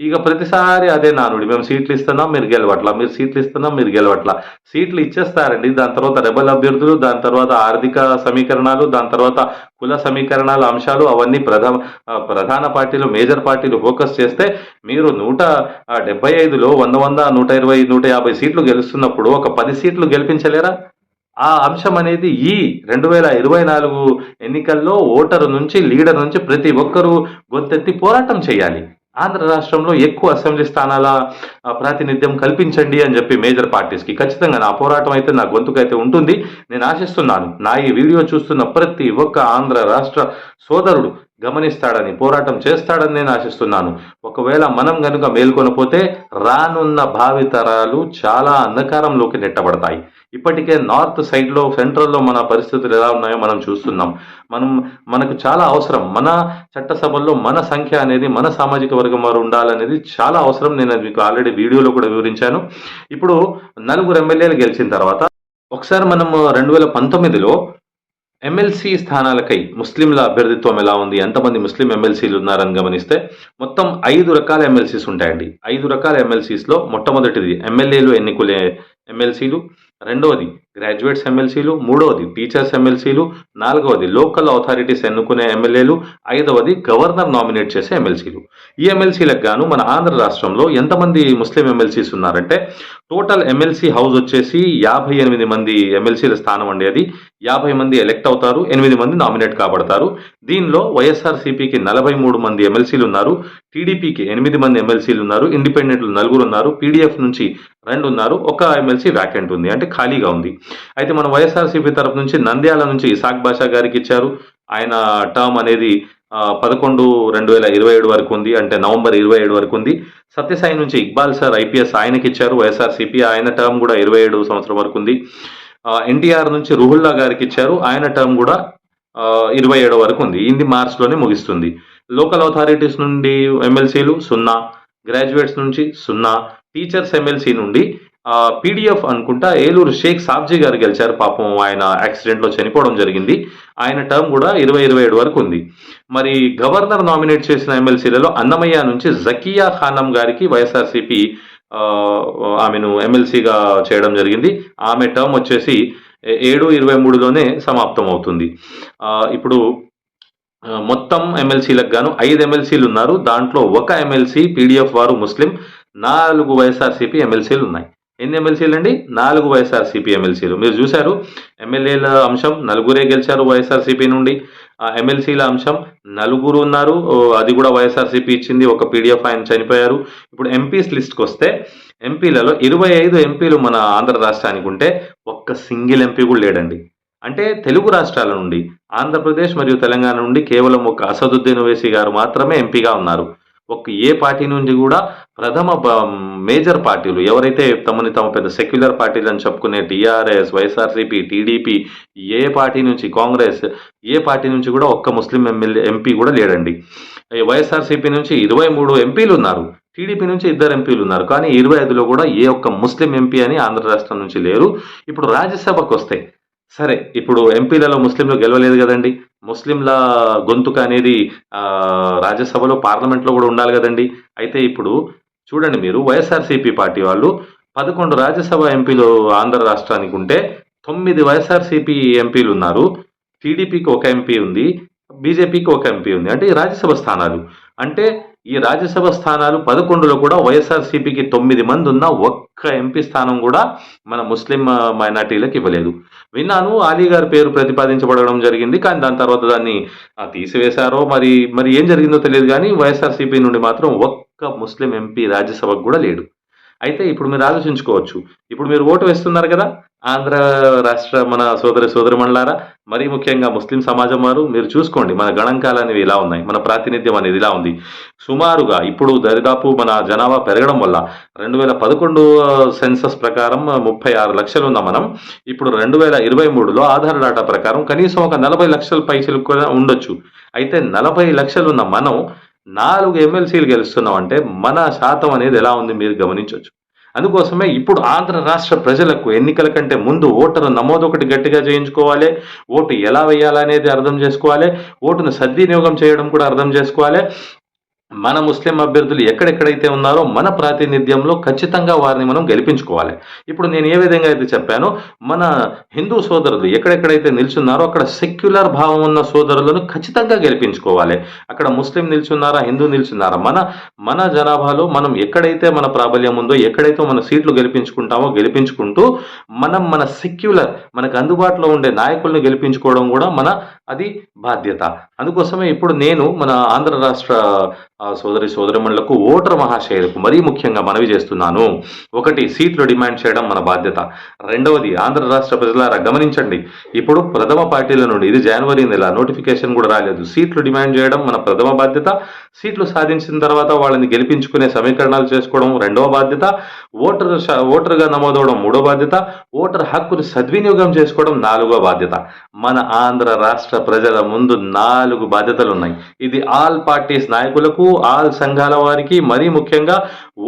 ఇక ప్రతిసారి అదే నానుడి మేము సీట్లు ఇస్తున్నాం మీరు గెలవట్లా. మీరు సీట్లు ఇస్తున్నాం మీరు గెలవట్లా. సీట్లు ఇచ్చేస్తారండి. దాని తర్వాత రెబల్ అభ్యర్థులు దాని తర్వాత ఆర్థిక సమీకరణాలు దాని తర్వాత కుల సమీకరణాల అంశాలు అవన్నీ ప్రధాన ప్రధాన పార్టీలు మేజర్ పార్టీలు ఫోకస్ చేస్తే మీరు నూట డెబ్బై ఐదులో వంద వంద నూట ఇరవై నూట యాభై సీట్లు గెలుస్తున్నప్పుడు ఒక పది సీట్లు గెలిపించలేరా? ఆ అంశం అనేది ఈ రెండు వేల ఇరవై నాలుగు ఎన్నికల్లో ఓటరు నుంచి లీడర్ నుంచి ప్రతి ఒక్కరూ గొంతెత్తి పోరాటం చేయాలి. ఆంధ్ర రాష్ట్రంలో ఎక్కువ అసెంబ్లీ స్థానాల ప్రాతినిధ్యం కల్పించండి అని చెప్పి మేజర్ పార్టీస్కి ఖచ్చితంగా నా పోరాటం అయితే నా గొంతుకైతే ఉంటుంది. నేను ఆశిస్తున్నాను నా ఈ వీడియో చూస్తున్న ప్రతి ఒక్క ఆంధ్ర రాష్ట్ర సోదరుడు గమనిస్తాడని పోరాటం చేస్తాడని నేను ఆశిస్తున్నాను. ఒకవేళ మనం గనుక మేల్కొనపోతే రానున్న భావితరాలు చాలా అంధకారంలోకి నెట్టబడతాయి. ఇప్పటికే నార్త్ సైడ్లో సెంట్రల్లో మన పరిస్థితులు ఎలా ఉన్నాయో మనం చూస్తున్నాం. మనం మనకు చాలా అవసరం. మన చట్టసభల్లో మన సంఖ్య అనేది మన సామాజిక వర్గం వారు ఉండాలనేది చాలా అవసరం. నేను మీకు ఆల్రెడీ వీడియోలో కూడా వివరించాను. ఇప్పుడు నలుగురు ఎమ్మెల్యేలు గెలిచిన తర్వాత ఒకసారి మనం రెండు వేల పంతొమ్మిదిలో ఎమ్మెల్సీ స్థానాలకై ముస్లింల అభ్యర్థిత్వం ఎలా ఉంది? ఎంతమంది ముస్లిం ఎమ్మెల్సీలు ఉన్నారని గమనిస్తే మొత్తం ఐదు రకాల ఎమ్మెల్సీస్ ఉంటాయండి. ఐదు రకాల ఎమ్మెల్సీస్లో మొట్టమొదటిది ఎమ్మెల్యేలు ఎన్నికలే ఎమ్మెల్సీలు. రెండవది గ్రాడ్యుయేట్స్ ఎమ్మెల్సీలు మూడవది టీచర్స్ ఎమ్మెల్సీలు నాలుగవది లోకల్ అథారిటీస్ ఎన్నుకునే ఎమ్మెల్యేలు ఐదవది గవర్నర్ నామినేట్ చేసే ఎమ్మెల్సీలు. ఈ ఎమ్మెల్సీలకు గాను మన ఆంధ్ర రాష్ట్రంలో ఎంతమంది ముస్లిం ఎమ్మెల్సీస్ ఉన్నారంటే టోటల్ ఎమ్మెల్సీ హౌస్ వచ్చేసి యాభై ఎనిమిది మంది ఎమ్మెల్సీల స్థానం అండి అది. యాభై మంది ఎలెక్ట్ అవుతారు ఎనిమిది మంది నామినేట్ కాబడతారు. దీనిలో వైఎస్ఆర్సీపీకి నలభై మూడు మంది ఎమ్మెల్సీలు ఉన్నారు టీడీపీకి ఎనిమిది మంది ఎమ్మెల్సీలు ఉన్నారు ఇండిపెండెంట్లు నలుగురు ఉన్నారు పీడీఎఫ్ నుంచి రెండు ఉన్నారు ఒక ఎమ్మెల్సీ వ్యాకెంట్ ఉంది అంటే ఖాళీగా ఉంది. అయితే మన వైఎస్ఆర్సీపీ తరపు నుంచి నంద్యాల నుంచి ఇసాక్ బాషా గారికి ఇచ్చారు. ఆయన టర్మ్ అనేది పదకొండు రెండు వేల ఇరవై ఏడు వరకు ఉంది అంటే నవంబర్ ఇరవై ఏడు వరకు ఉంది. సత్యసాయి నుంచి ఇక్బాల్ సార్ ఐపీఎస్ ఆయనకి ఇచ్చారు. వైఎస్ఆర్సీపీ ఆయన టర్మ్ కూడా ఇరవై ఏడు సంవత్సరం వరకు ఉంది. ఎన్టీఆర్ నుంచి రుహుల్లా గారికి ఇచ్చారు. ఆయన టర్మ్ కూడా ఇరవై ఏడు వరకు ఉంది. ఇది మార్చ్లోనే ముగిస్తుంది. లోకల్ అథారిటీస్ నుండి ఎమ్మెల్సీలు సున్నా గ్రాడ్యుయేట్స్ నుంచి సున్నా టీచర్స్ ఎమ్మెల్సీ నుండి పీడిఎఫ్ అనుకుంటా ఏలూరు షేక్ సాబ్జీ గారు గెలిచారు. పాపం ఆయన యాక్సిడెంట్లో చనిపోవడం జరిగింది. ఆయన టర్మ్ కూడా ఇరవై ఇరవై ఏడు వరకు ఉంది. మరి గవర్నర్ నామినేట్ చేసిన ఎమ్మెల్సీలలో అన్నమయ్య నుంచి జకియా ఖానం గారికి వైఎస్ఆర్సీపీ ఆమెను ఎమ్మెల్సీగా చేయడం జరిగింది. ఆమె టర్మ్ వచ్చేసి ఏడు ఇరవై మూడులోనే సమాప్తం అవుతుంది. ఇప్పుడు మొత్తం ఎమ్మెల్సీలకు గాను ఐదు ఎమ్మెల్సీలు ఉన్నారు. దాంట్లో ఒక ఎమ్మెల్సీ పీడిఎఫ్ వారు ముస్లిం నాలుగు వైఎస్ఆర్సీపీ ఎమ్మెల్సీలు ఉన్నాయి. ఎన్ని ఎమ్మెల్సీలు అండి? నాలుగు వైఎస్ఆర్సీపీ ఎమ్మెల్సీలు మీరు చూశారు ఎమ్మెల్యేల అంశం నలుగురే గెలిచారు వైఎస్ఆర్సీపీ నుండి. ఆ ఎమ్మెల్సీల అంశం నలుగురు ఉన్నారు. అది కూడా వైఎస్ఆర్సీపీ ఇచ్చింది ఒక పీడిఎఫ్ ఆయన చనిపోయారు. ఇప్పుడు ఎంపీస్ లిస్ట్కి వస్తే ఎంపీలలో ఇరవై ఐదు ఎంపీలు మన ఆంధ్ర రాష్ట్రానికి ఉంటే ఒక్క సింగిల్ ఎంపీ కూడా లేడండి. అంటే తెలుగు రాష్ట్రాల నుండి ఆంధ్రప్రదేశ్ మరియు తెలంగాణ నుండి కేవలం ఒక అసదుద్దీన్ ఓవైసీ గారు మాత్రమే ఎంపీగా ఉన్నారు. ఒక ఏ పార్టీ నుంచి కూడా ప్రథమ మేజర్ పార్టీలు ఎవరైతే తమని తమ పెద్ద సెక్యులర్ పార్టీలు అని చెప్పుకునే టీఆర్ఎస్ వైఎస్ఆర్సీపీ టీడీపీ ఏ పార్టీ నుంచి కాంగ్రెస్ ఏ పార్టీ నుంచి కూడా ఒక్క ముస్లిం ఎమ్మెల్యే ఎంపీ కూడా లేడండి. వైఎస్ఆర్సీపీ నుంచి ఇరవై మూడు ఎంపీలు ఉన్నారు. టీడీపీ నుంచి ఇద్దరు ఎంపీలు ఉన్నారు. కానీ ఇరవై ఐదులో కూడా ఏ ఒక్క ముస్లిం ఎంపీ అని ఆంధ్ర రాష్ట్రం నుంచి లేరు. ఇప్పుడు రాజ్యసభకు వస్తే సరే ఇప్పుడు ఎంపీలలో ముస్లింలు గెలవలేదు కదండి. ముస్లింల గొంతుక అనేది రాజ్యసభలో పార్లమెంట్లో కూడా ఉండాలి కదండి. అయితే ఇప్పుడు చూడండి మీరు వైఎస్ఆర్సీపీ పార్టీ వాళ్ళు పదకొండు రాజ్యసభ ఎంపీలు ఆంధ్ర రాష్ట్రానికి ఉంటే తొమ్మిది వైఎస్ఆర్సీపీ ఎంపీలు ఉన్నారు. టీడీపీకి ఒక ఎంపీ ఉంది బీజేపీకి ఒక ఎంపీ ఉంది. అంటే ఈ రాజ్యసభ స్థానాలు. అంటే ఈ రాజ్యసభ స్థానాలు పదకొండులో కూడా వైఎస్ఆర్సీపీకి తొమ్మిది మంది ఉన్న ఒక్క ఎంపీ స్థానం కూడా మన ముస్లిం మైనార్టీలకు ఇవ్వలేదు. విన్నాను అలీ గారి పేరు ప్రతిపాదించబడడం జరిగింది కానీ దాని తర్వాత దాన్ని తీసివేశారో మరి మరి ఏం జరిగిందో తెలియదు కానీ వైఎస్ఆర్సీపీ నుండి మాత్రం ఒక్క ముస్లిం ఎంపీ రాజ్యసభకు కూడా లేడు. అయితే ఇప్పుడు మీరు ఆలోచించుకోవచ్చు. ఇప్పుడు మీరు ఓటు వేస్తున్నారు కదా ఆంధ్ర రాష్ట్ర మన సోదరి సోదరిమణులారా మరీ ముఖ్యంగా ముస్లిం సమాజం వారు మీరు చూసుకోండి మన గణాంకాలు అనేవి ఇలా ఉన్నాయి మన ప్రాతినిధ్యం అనేది ఇలా ఉంది. సుమారుగా ఇప్పుడు దరిదాపు మన జనాభా పెరగడం వల్ల రెండు వేల పదకొండు సెన్సస్ ప్రకారం ముప్పై ఆరు లక్షలు ఉన్నాం మనం. ఇప్పుడు రెండు వేల ఇరవై మూడులో ఆధార్ డాటా ప్రకారం కనీసం ఒక నలభై లక్షల పైసలు కూడా ఉండొచ్చు. అయితే నలభై లక్షలు ఉన్న మనం నాలుగు ఎమ్మెల్సీలు గెలుస్తున్నాం అంటే మన శాతం అనేది ఎలా ఉంది మీరు గమనించవచ్చు. అందుకోసమే ఇప్పుడు ఆంధ్ర రాష్ట్ర ప్రజలకు ఎన్నికల కంటే ముందు ఓటరు నమోదు ఒకటి గట్టిగా చేయించుకోవాలి. ఓటు ఎలా వేయాలనేది అర్థం చేసుకోవాలి. ఓటును సద్వినియోగం చేయడం కూడా అర్థం చేసుకోవాలి. మన ముస్లిం అభ్యర్థులు ఎక్కడెక్కడైతే ఉన్నారో మన ప్రాతినిధ్యంలో ఖచ్చితంగా వారిని మనం గెలిపించుకోవాలి. ఇప్పుడు నేను ఏ విధంగా అయితే చెప్పానో మన హిందూ సోదరులు ఎక్కడెక్కడైతే నిల్చున్నారో అక్కడ సెక్యులర్ భావం ఉన్న సోదరులను ఖచ్చితంగా గెలిపించుకోవాలి. అక్కడ ముస్లిం నిల్చున్నారా హిందూ నిల్చున్నారా? మన మన జనాభాలో మనం ఎక్కడైతే మన ప్రాబల్యం ఉందో ఎక్కడైతే మన సీట్లు గెలిపించుకుంటామో గెలిపించుకుంటూ మనం మన సెక్యులర్ మనకు అందుబాటులో ఉండే నాయకులను గెలిపించుకోవడం కూడా మన అది బాధ్యత. అందుకోసమే ఇప్పుడు నేను మన ఆంధ్ర రాష్ట్ర ఆ, సోదరి సోదరిమణులకు ఓటర్ మహాశయులకు మరీ ముఖ్యంగా మనవి చేస్తున్నాను. ఒకటి సీట్లు డిమాండ్ చేయడం మన బాధ్యత. రెండవది ఆంధ్ర రాష్ట్ర ప్రజలారా గమనించండి. ఇప్పుడు ప్రథమ పార్టీల నుండి ఇది జనవరి నెల నోటిఫికేషన్ కూడా రాలేదు. సీట్లు డిమాండ్ చేయడం మన ప్రథమ బాధ్యత. సీట్లు సాధించిన తర్వాత వాళ్ళని గెలిపించుకునే సమీకరణాలు చేసుకోవడం రెండవ బాధ్యత ఓటర్ ఓటర్గా నమోదవడం మూడో బాధ్యత ఓటర్ హక్కును సద్వినియోగం చేసుకోవడం నాలుగో బాధ్యత. మన ఆంధ్ర రాష్ట్ర ప్రజల ముందు నాలుగు బాధ్యతలు ఉన్నాయి ఇది ఆల్ పార్టీస్ నాయకులకు ఆల్ సంఘాల వారికి మరీ ముఖ్యంగా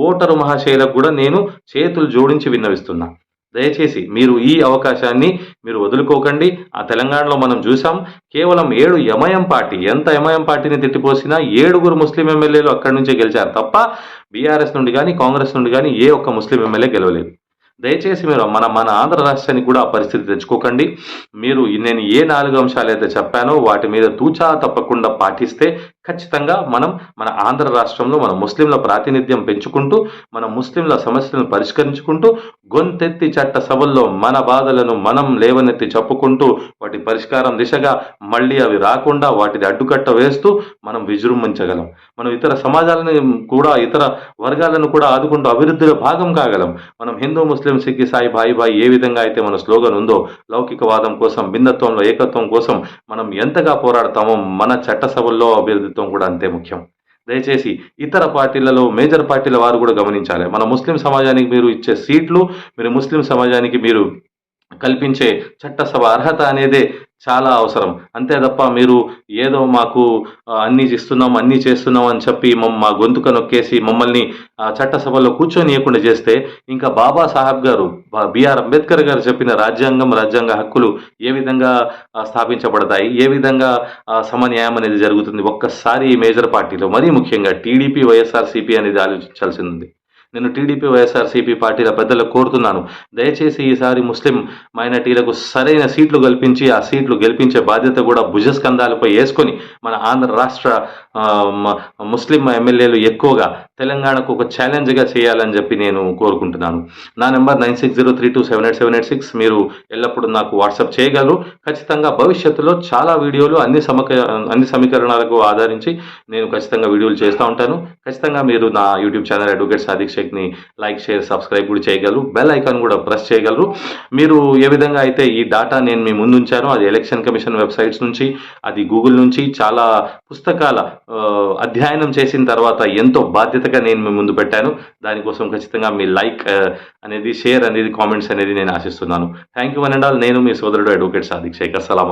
ఓటరు మహాశైలకు కూడా నేను చేతులు జోడించి విన్నవిస్తున్నా. దయచేసి మీరు ఈ అవకాశాన్ని మీరు వదులుకోకండి. ఆ తెలంగాణలో మనం చూసాం కేవలం ఏడు యమయం పార్టీ ఎంత యమయం పార్టీని తిట్టిపోసినా ఏడుగురు ముస్లిం ఎమ్మెల్యేలు అక్కడి నుంచే గెలిచారు తప్ప బీఆర్ఎస్ నుండి కానీ కాంగ్రెస్ నుండి కానీ ఏ ఒక్క ముస్లిం ఎమ్మెల్యే గెలవలేదు. దయచేసి మీరు మన మన ఆంధ్ర రాష్ట్రానికి కూడా ఆ పరిస్థితి తెచ్చుకోకండి. మీరు నేను ఏ నాలుగు అంశాలు అయితే చెప్పానో వాటి మీద తూచా తప్పకుండా పాటిస్తే ఖచ్చితంగా మనం మన ఆంధ్ర రాష్ట్రంలో మన ముస్లింల ప్రాతినిధ్యం పెంచుకుంటూ మన ముస్లింల సమస్యలను పరిష్కరించుకుంటూ గొంతెత్తి చట్ట సభల్లో మన బాధలను మనం లేవనెత్తి చెప్పుకుంటూ వాటి పరిష్కారం దిశగా మళ్ళీ అవి రాకుండా వాటిని అడ్డుకట్ట వేస్తూ మనం విజృంభించగలం. మనం ఇతర సమాజాలను కూడా ఇతర వర్గాలను కూడా ఆదుకుంటూ అభివృద్ధిలో భాగం కాగలం. మనం హిందూ ముస్లిం సిక్కి సాయి భాయి బాయి ఏ విధంగా అయితే మన స్లోగన్ ఉందో లౌకికవాదం కోసం భిన్నత్వంలో ఏకత్వం కోసం మనం ఎంతగా పోరాడతామో మన చట్టసభల్లో అభ్యర్థిత్వం కూడా అంతే ముఖ్యం. దయచేసి ఇతర పార్టీలలో మేజర్ పార్టీల వారు కూడా గమనించాలి. మన ముస్లిం సమాజానికి మీరు ఇచ్చే సీట్లు మీరు ముస్లిం సమాజానికి మీరు కల్పించే చట్టసభ అర్హత అనేదే చాలా అవసరం. అంతే తప్ప మీరు ఏదో మాకు అన్నీ ఇస్తున్నాం అన్నీ చేస్తున్నాం అని చెప్పి మమ్- మా గొంతుక నొక్కేసి మమ్మల్ని చట్టసభలో కూర్చొనియకుండా చేస్తే ఇంకా బాబా సాహెబ్ గారు బిఆర్ అంబేద్కర్ గారు చెప్పిన రాజ్యాంగం రాజ్యాంగ హక్కులు ఏ విధంగా స్థాపించబడతాయి ఏ విధంగా సమన్యాయం అనేది జరుగుతుంది ఒక్కసారి ఈ మేజర్ పార్టీలో. మరీ ముఖ్యంగా టీడీపీ వైఎస్ఆర్సీపీ అనేది ఆలోచించాల్సింది. నేను టీడీపీ వైఎస్ఆర్సీపీ పార్టీల పెద్దలకు కోరుతున్నాను. దయచేసి ఈసారి ముస్లిం మైనార్టీలకు సరైన సీట్లు కల్పించి ఆ సీట్లు గెలిపించే బాధ్యత కూడా భుజస్కంధాలపై వేసుకొని మన ఆంధ్ర రాష్ట్ర ముస్లిం ఎమ్మెల్యేలు ఎక్కువగా తెలంగాణకు ఒక ఛాలెంజ్గా చేయాలని చెప్పి నేను కోరుకుంటున్నాను. నా number nine six zero three two seven eight seven eight six. మీరు ఎల్లప్పుడూ నాకు వాట్సాప్ చేయగలరు. ఖచ్చితంగా భవిష్యత్తులో చాలా వీడియోలు అన్ని సమక అన్ని సమీకరణాలకు ఆధారించి నేను ఖచ్చితంగా వీడియోలు చేస్తూ ఉంటాను. ఖచ్చితంగా మీరు నా యూట్యూబ్ ఛానల్ అడ్వకేట్ సాధిక్ష షేక్ని లైక్ షేర్ సబ్స్క్రైబ్ కూడా చేయగలరు. బెల్ ఐకాన్ కూడా ప్రెస్ చేయగలరు. మీరు ఏ విధంగా అయితే ఈ డాటా నేను మీ ముందు ఉంచానో అది ఎలక్షన్ కమిషన్ వెబ్సైట్స్ నుంచి అది గూగుల్ నుంచి చాలా పుస్తకాల అధ్యయనం చేసిన తర్వాత ఎంతో బాధ్యతగా నేను మీ ముందు పెట్టాను. దానికోసం ఖచ్చితంగా మీ లైక్ అనేది షేర్ అనేది కామెంట్స్ అనేది నేను ఆశిస్తున్నాను. Thank you one and all నేను మీ సోదరుడు అడ్వకేట్ సాదిక్ షేక్ అస్సలం